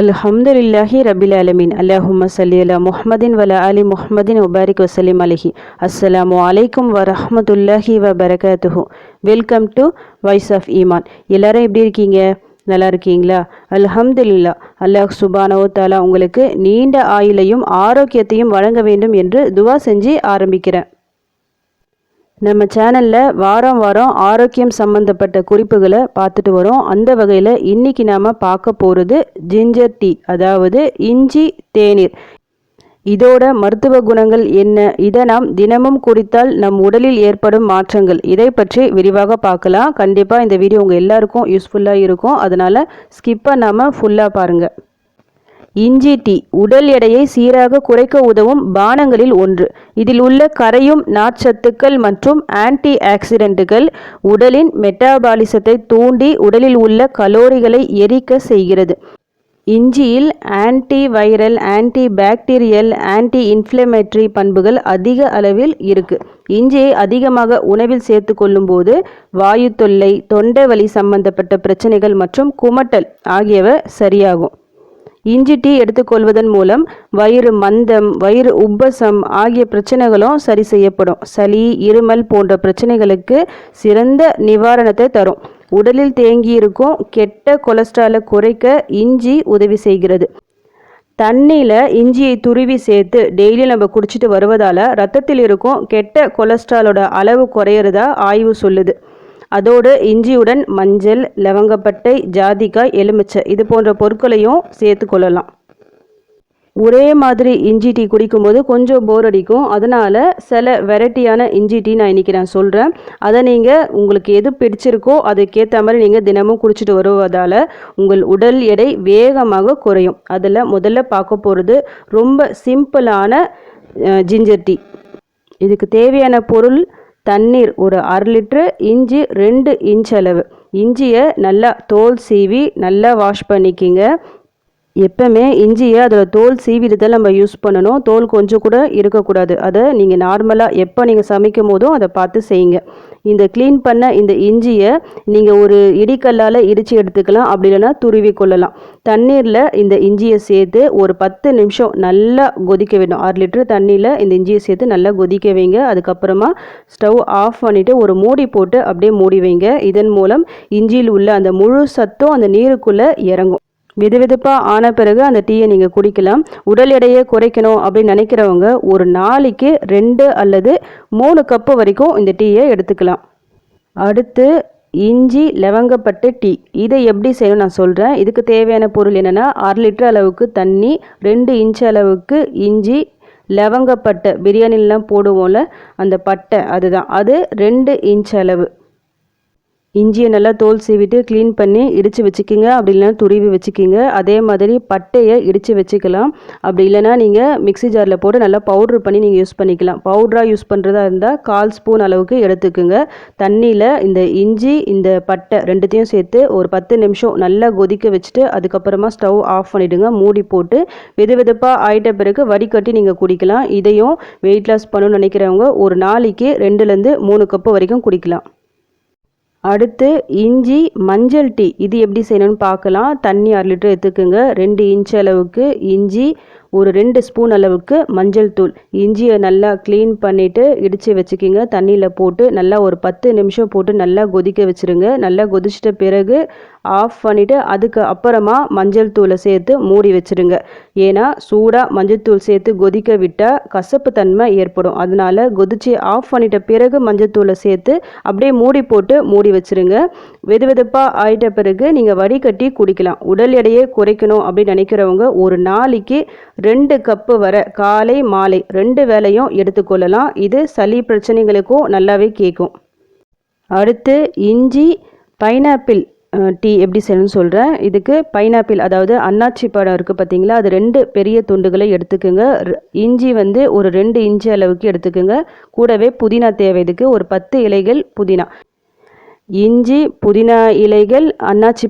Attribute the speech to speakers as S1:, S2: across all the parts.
S1: அல்ஹம்துலில்லாஹி ரபில் அலமின் அல்லாஹும்ம சல்லி அலா முஹமதின் வலா அலி முஹமதின் உபாரிக் வசலிம் அலிஹி அஸ்ஸலாமு அலைக்கும் வரஹமத்துல்லாஹி வ பரகாத்துஹு welcome to voice of Iman எல்லாரும் எப்படி இருக்கீங்க நல்லா இருக்கீங்களா அல்ஹம்துல்லா அல்லாஹ் சுபானோ தாலா உங்களுக்கு நீண்ட ஆயிலையும் ஆரோக்கியத்தையும் வழங்க வேண்டும் என்று துவா செஞ்சு ஆரம்பிக்கிறேன் நம்ம சேனலில் வாரம் வாரம் ஆரோக்கியம் சம்மந்தப்பட்ட குறிப்புகளை பார்த்துட்டு வரோம் அந்த வகையில் இன்றைக்கி நாம் பார்க்க போகிறது ஜிஞ்சர் டீ அதாவது இஞ்சி தேநீர் இதோட மருத்துவ குணங்கள் என்ன இதை நாம் தினமும் குடித்தால் நம் உடலில் ஏற்படும் மாற்றங்கள் இதை பற்றி விரிவாக பார்க்கலாம் கண்டிப்பாக இந்த வீடியோ உங்கள் எல்லாருக்கும் யூஸ்ஃபுல்லாக இருக்கும் அதனால் ஸ்கிப்பை நாம் ஃபுல்லாக பாருங்கள் இஞ்சி டீ உடல் எடையை சீராக குறைக்க உதவும் பானங்களில் ஒன்று இதில் உள்ள கரையும் நார்ச்சத்துக்கள் மற்றும் ஆன்டி ஆக்சிடென்ட்டுகள் உடலின் மெட்டாபாலிசத்தை தூண்டி உடலில் உள்ள கலோரிகளை எரிக்க செய்கிறது இஞ்சியில் anti viral anti bacterial anti inflammatory பண்புகள் அதிக அளவில் இருக்குது இஞ்சியை அதிகமாக உணவில் சேர்த்து கொள்ளும்போது வாயு தொல்லை தொண்டை வலி சம்பந்தப்பட்ட பிரச்சனைகள் மற்றும் குமட்டல் ஆகியவை சரியாகும் இஞ்சி டீ எடுத்துக்கொள்வதன் மூலம் வயிறு மந்தம் வயிறு உப்பசம் ஆகிய பிரச்சனைகளும் சரி செய்யப்படும் சளி இருமல் போன்ற பிரச்சனைகளுக்கு சிறந்த நிவாரணத்தை தரும் உடலில் தேங்கியிருக்கும் கெட்ட கொலஸ்ட்ராலை குறைக்க இஞ்சி உதவி செய்கிறது தண்ணியில் இஞ்சியை துருவி சேர்த்து டெய்லி நம்ம குடிச்சிட்டு வருவதால் ரத்தத்தில் இருக்கும் கெட்ட கொலஸ்ட்ராலோட அளவு குறையிறதா ஆய்வு சொல்லுது அதோடு இஞ்சியுடன் மஞ்சள் லவங்கப்பட்டை ஜாதிக்காய் எலுமிச்சை இது போன்ற பொருட்களையும் சேர்த்து கொள்ளலாம் ஒரே மாதிரி இஞ்சி டீ குடிக்கும்போது கொஞ்சம் போர் அடிக்கும் அதனால் சில வெரைட்டியான இஞ்சி டீ நான் இன்றைக்கி நான் சொல்கிறேன் அதை நீங்கள் உங்களுக்கு எது பிடிச்சிருக்கோ அதுக்கேற்ற மாதிரி நீங்கள் தினமும் குடிச்சிட்டு வருவதால் உங்கள் உடல் எடை வேகமாக குறையும் அதில் முதல்ல பார்க்க போகிறது ரொம்ப சிம்பிளான ஜிஞ்சர் டீ இதுக்கு தேவையான பொருள் தண்ணீர் ஒரு அரை லிட்ரு இஞ்சி ரெண்டு இன்ச் அளவு இஞ்சியை நல்லா தோல் சீவி நல்லா வாஷ் பண்ணிக்கிங்க எப்பவுமே இஞ்சியை அதோட தோல் சீவிட்டு தான் நம்ம யூஸ் பண்ணணும் தோல் கொஞ்சம் கூட இருக்கக்கூடாது அதை நீங்கள் நார்மலாக எப்போ நீங்கள் சமைக்கும் போதும் அதை பார்த்து செய்யுங்க இந்த க்ளீன் பண்ண இந்த இஞ்சியை நீங்கள் ஒரு இடிக்கல்லால் இடித்து எடுத்துக்கலாம் அப்படி இல்லைன்னா துருவி கொள்ளலாம் தண்ணீரில் இந்த இஞ்சியை சேர்த்து ஒரு பத்து நிமிஷம் நல்லா கொதிக்க வேணும் ஆறு லிட்டர் தண்ணியில் இந்த இஞ்சியை சேர்த்து நல்லா கொதிக்க வைங்க அதுக்கப்புறமா ஸ்டவ் ஆஃப் பண்ணிவிட்டு ஒரு மூடி போட்டு அப்படியே மூடி வைங்க இதன் மூலம் இஞ்சியில் உள்ள அந்த முழு சத்தும் அந்த நீருக்குள்ளே இறங்கும் வெதுவெதுப்பாக ஆன பிறகு அந்த டீயை நீங்கள் குடிக்கலாம் உடல் எடையை குறைக்கணும் அப்படின்னு நினைக்கிறவங்க ஒரு நாளைக்கு ரெண்டு அல்லது மூணு கப்பு வரைக்கும் இந்த டீயை எடுத்துக்கலாம் அடுத்து இஞ்சி லவங்கப்பட்டு டீ இதை எப்படி செய்யணும் நான் சொல்கிறேன் இதுக்கு தேவையான பொருள் என்னென்னா அரை லிட்டர் அளவுக்கு தண்ணி ரெண்டு இன்ச்சு அளவுக்கு இஞ்சி லவங்கப்பட்டை பிரியாணிலாம் போடுவோம்ல அந்த பட்டை அதுதான் அது ரெண்டு இன்ச் அளவு இஞ்சியை நல்லா தோல் சீவிட்டு க்ளீன் பண்ணி இடித்து வச்சுக்கிங்க அப்படி இல்லைனா துருவி வச்சுக்கிங்க அதே மாதிரி பட்டையை இடித்து வச்சுக்கலாம் அப்படி இல்லைனா நீங்கள் மிக்சி ஜாரில் போட்டு நல்லா பவுட்ரு பண்ணி நீங்கள் யூஸ் பண்ணிக்கலாம் பவுட்ராக யூஸ் பண்ணுறதா இருந்தால் கால் ஸ்பூன் அளவுக்கு எடுத்துக்குங்க தண்ணியில் இந்த இஞ்சி இந்த பட்டை ரெண்டுத்தையும் சேர்த்து ஒரு பத்து நிமிஷம் நல்லா கொதிக்க வச்சுட்டு அதுக்கப்புறமா ஸ்டவ் ஆஃப் பண்ணிவிடுங்க மூடி போட்டு வெது வெதுப்பாக ஆயிட்ட பிறகு வடிகட்டி நீங்கள் குடிக்கலாம் இதையும் வெயிட் லாஸ் பண்ணணும்னு நினைக்கிறவங்க ஒரு நாளைக்கு ரெண்டுலேருந்து மூணு கப்பு வரைக்கும் குடிக்கலாம் அடுத்து இஞ்சி மஞ்சள் டீ இது எப்படி செய்யணும்னு பார்க்கலாம் தண்ணி அரை லிட்டர் எடுத்துக்கோங்க ரெண்டு இன்ச் அளவுக்கு இஞ்சி ஒரு ரெண்டு ஸ்பூன் அளவுக்கு மஞ்சள் தூள் இஞ்சியை நல்லா க்ளீன் பண்ணிவிட்டு இடித்து வச்சுக்கிங்க தண்ணியில் போட்டு நல்லா ஒரு பத்து நிமிஷம் போட்டு நல்லா கொதிக்க வச்சுருங்க நல்லா கொதிச்சிட்ட பிறகு ஆஃப் பண்ணிவிட்டு அதுக்கு அப்புறமா மஞ்சள் தூளை சேர்த்து மூடி வச்சுருங்க ஏன்னா சூடாக மஞ்சள் தூள் சேர்த்து கொதிக்க விட்டால் கசப்பு தன்மை ஏற்படும் அதனால் கொதிச்சு ஆஃப் பண்ணிட்ட பிறகு மஞ்சள் தூளை சேர்த்து அப்படியே மூடி போட்டு மூடி வச்சுருங்க வெது வெதுப்பாக ஆயிட்ட பிறகு நீங்கள் வடிகட்டி குடிக்கலாம் உடல் எடையை குறைக்கணும் அப்படின்னு நினைக்கிறவங்க ஒரு நாளைக்கு ரெண்டு கப்பு வர காலை மாலை ரெண்டு வேலையும் எடுத்துக்கொள்ளலாம் இது சளி பிரச்சனைகளுக்கும் நல்லாவே கேட்கும் அடுத்து இஞ்சி பைனாப்பிள் டீ எப்படி செய்யணும்னு சொல்கிறேன் இதுக்கு பைனாப்பிள் அதாவது அன்னாச்சி பழம் இருக்குது பார்த்தீங்களா அது ரெண்டு பெரிய துண்டுகளை எடுத்துக்கோங்க இஞ்சி வந்து ஒரு ரெண்டு இஞ்சி அளவுக்கு எடுத்துக்கோங்க கூடவே புதினா தேவை இதுக்கு ஒரு பத்து இலைகள் புதினா இஞ்சி புதினா இலைகள்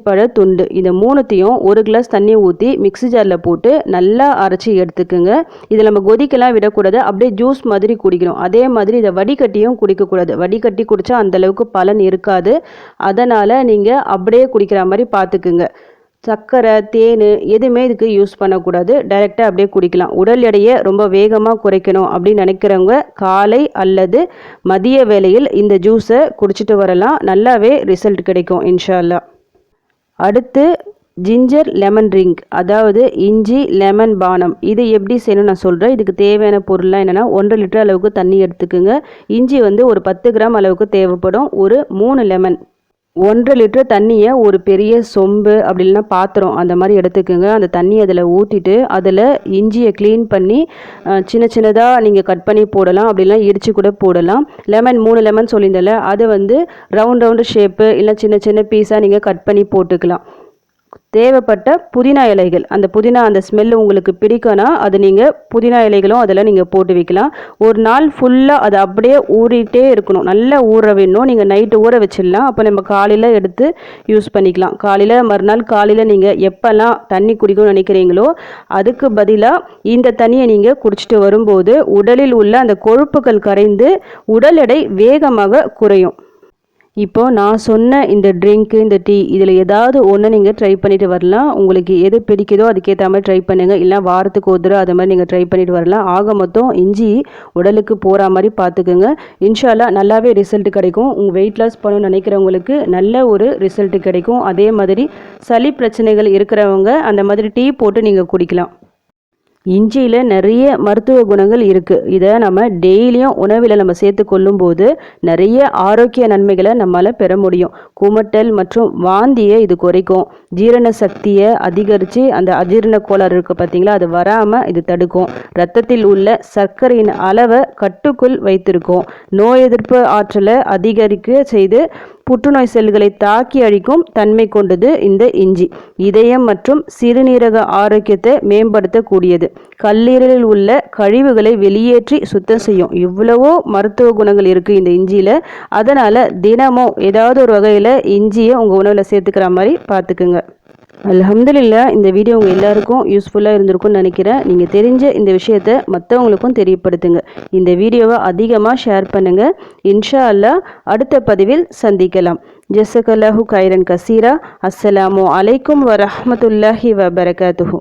S1: பழ துண்டு இந்த மூணுத்தையும் ஒரு கிளாஸ் தண்ணி ஊற்றி மிக்ஸி ஜாரில் போட்டு நல்லா அரைச்சி எடுத்துக்குங்க இதை நம்ம கொதிக்கெல்லாம் விடக்கூடாது அப்படியே ஜூஸ் மாதிரி குடிக்கணும் அதே மாதிரி இதை வடிகட்டியும் குடிக்கக்கூடாது வடிகட்டி குடித்தா அந்தளவுக்கு பலன் இருக்காது அதனால் நீங்கள் அப்படியே குடிக்கிற மாதிரி பார்த்துக்குங்க சர்க்கரை தேன் எதுவுமே இதுக்கு யூஸ் பண்ணக்கூடாது டைரெக்டாக அப்படியே குடிக்கலாம் உடல் எடையை ரொம்ப வேகமாக குறைக்கணும் அப்படின்னு நினைக்கிறவங்க காலை அல்லது மதிய வேளையில் இந்த ஜூஸை குடிச்சிட்டு வரலாம் நல்லாவே ரிசல்ட் கிடைக்கும் இன்ஷால்லா அடுத்து ஜிஞ்சர் லெமன் ட்ரிங்க் அதாவது இஞ்சி லெமன் பானம் இது எப்படி செய்யணும் நான் சொல்கிறேன் இதுக்கு தேவையான பொருள்லாம் என்னென்னா ஒன்றரை லிட்டர் அளவுக்கு தண்ணி எடுத்துக்கோங்க இஞ்சி வந்து ஒரு பத்து கிராம் அளவுக்கு தேவைப்படும் ஒரு மூணு லெமன் ஒன்றரை லிட்டர் தண்ணியை ஒரு பெரிய சொம்பு அப்படி இல்லைனா பாத்திரம் அந்த மாதிரி எடுத்துக்கோங்க அந்த தண்ணி அதில் ஊற்றிட்டு அதில் இஞ்சியை க்ளீன் பண்ணி சின்ன சின்னதாக நீங்கள் கட் பண்ணி போடலாம் அப்படிலாம் இடித்து கூட போடலாம் லெமன் மூணு லெமன் சொல்லியிருந்தால அதை வந்து ரவுண்ட் ரவுண்டு ஷேப்பு இல்லை சின்ன சின்ன பீஸாக நீங்கள் கட் பண்ணி போட்டுக்கலாம் தேவைப்பட்ட புதினா இலைகள் அந்த புதினா அந்த ஸ்மெல் உங்களுக்கு பிடிக்கும்னா அது நீங்கள் புதினா இலைகளும் அதில் நீங்கள் போட்டு வைக்கலாம் ஒரு நாள் ஃபுல்லாக அதை அப்படியே ஊறிட்டே இருக்கணும் நல்லா ஊற வேணும் நீங்கள் நைட்டு ஊற வச்சிடலாம் அப்போ நம்ம காலையில் எடுத்து யூஸ் பண்ணிக்கலாம் காலையில் மறுநாள் காலையில் நீங்கள் எப்போல்லாம் தண்ணி குடிக்கணும்னு நினைக்கிறீங்களோ அதுக்கு பதிலாக இந்த தண்ணியை நீங்கள் குடிச்சிட்டு வரும்போது உடலில் உள்ள அந்த கொழுப்புகள் கரைந்து உடல் எடை வேகமாக குறையும் இப்போது நான் சொன்ன இந்த ட்ரிங்க்கு இந்த டீ இதில் ஏதாவது ஒன்று நீங்கள் ட்ரை பண்ணிட்டு வரலாம் உங்களுக்கு எது பிடிக்குதோ அதுக்கேற்ற மாதிரி ட்ரை பண்ணுங்கள் இல்லை வாரத்துக்கு ஒரு தடவை அது மாதிரி நீங்கள் ட்ரை பண்ணிட்டு வரலாம் ஆக மொத்தம் இஞ்சி உடலுக்கு போகிற மாதிரி பார்த்துக்குங்க இன்ஷாலா நல்லாவே ரிசல்ட் கிடைக்கும் உங்கள் வெயிட் லாஸ் பண்ணணும்னு நினைக்கிறவங்களுக்கு நல்ல ஒரு ரிசல்ட் கிடைக்கும் அதே மாதிரி சளி பிரச்சனைகள் இருக்கிறவங்க அந்த மாதிரி டீ போட்டு நீங்கள் குடிக்கலாம் இஞ்சியில் நிறைய மருத்துவ குணங்கள் இருக்குது இதை நம்ம டெய்லியும் உணவில் நம்ம சேர்த்து கொள்ளும்போது நிறைய ஆரோக்கிய நன்மைகளை நம்மளால் பெற முடியும் குமட்டல் மற்றும் வாந்தியை இது குறைக்கும் ஜீரண சக்தியை அதிகரித்து அந்த அஜீரண கோளாறு இருக்குது பார்த்தீங்களா அது வராமல் இது தடுக்கும் ரத்தத்தில் உள்ள சர்க்கரையின் அளவை கட்டுக்குள் வைத்திருக்கும் நோய் எதிர்ப்பு ஆற்றலை அதிகரிக்க செய்து புற்றுநோய் செல்களை தாக்கி அழிக்கும் தன்மை கொண்டது இந்த இஞ்சி இதயம் மற்றும் சிறுநீரக ஆரோக்கியத்தை மேம்படுத்தக்கூடியது கல்லீரலில் உள்ள கழிவுகளை வெளியேற்றி சுத்தம் செய்யும் இவ்வளவோ மருத்துவ குணங்கள் இருக்குது இந்த இஞ்சியில் அதனால் தினமும் ஏதாவது ஒரு வகையில் இஞ்சியை உங்கள் உணவில் சேர்த்துக்கிற மாதிரி பார்த்துக்குங்க அலமதுல்லா இந்த வீடியோ உங்கள் எல்லாருக்கும் யூஸ்ஃபுல்லாக இருந்திருக்கும்னு நினைக்கிறேன் நீங்கள் தெரிஞ்ச இந்த விஷயத்தை மற்றவங்களுக்கும் தெரியப்படுத்துங்க இந்த வீடியோவை அதிகமாக ஷேர் பண்ணுங்கள் இன்ஷா அல்லா அடுத்த பதிவில் சந்திக்கலாம் ஜெசக் ஜெசகல்லாஹு கைரன் கசீரா அஸ்ஸலாமு அலைக்கும் வரஹமத்துல்லாஹி வபரகாத்துஹூ